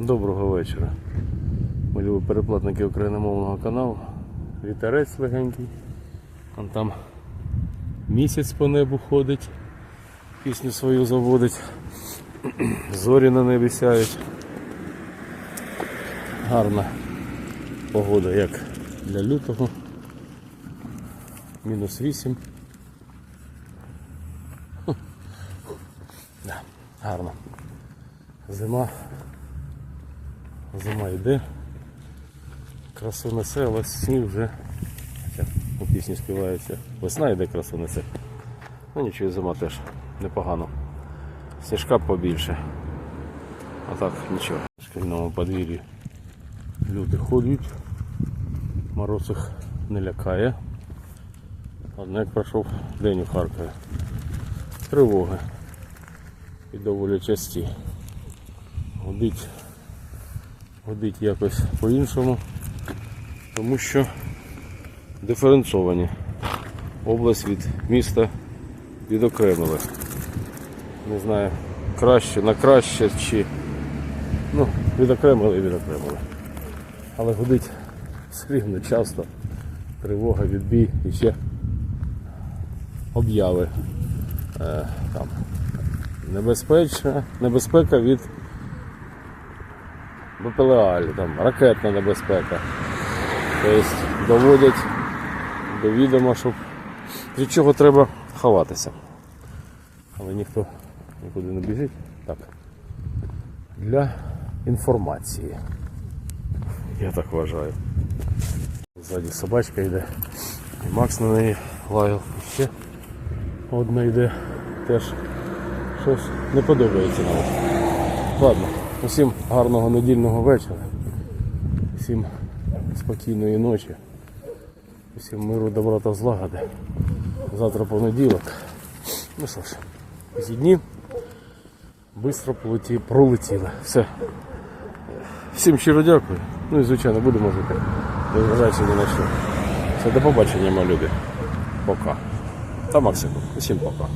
Доброго вечора. Ми любі переплатники україномовного каналу. Вітерець легенький. Он там місяць по небу ходить, пісню свою заводить. Зорі на небі сяють. Гарна погода, як для лютого. Мінус 8. Хм. Да, гарно. Зима. Зима йде. Красу несе, але сніг вже. У пісні співається. Весна йде, красу несе. Ну нічого, зима теж непогано. Сніжка побільше. А так нічого. В шкільному подвір'ї люди ходять. Мороз їх не лякає. Однак пройшов день у Харкові. Тривоги. І доволі часті. Гудить, гудить якось по-іншому, тому що диференцовані. Область від міста відокремили. Не знаю, краще, на краще чи ну, відокремили і відокремили. Але гудить все рівно часто. Тривога, відбій і ще обяви. Е, там, небезпечна, небезпека від БПЛА, там, ракетна небезпека. Тобто доводять до відома, щоб від чого треба ховатися. Але ніхто нікуди не біжить. Так. Для інформації. Я так вважаю. Ззаді собачка йде. І Макс на неї лаяв. І ще одна йде. Теж щось не подобається навіть. Ладно, усім гарного недільного вечора. Всім спокійної ночі. Усім миру, добра та злагоди. Завтра понеділок. Ну що ж, ці дні швидко пролетіли. Все. Всім щиро дякую. Ну і звичайно будемо жити. Незважаючи ні на що. Все, до побачення, мої любі. Пока. Та максимум. Усім пока.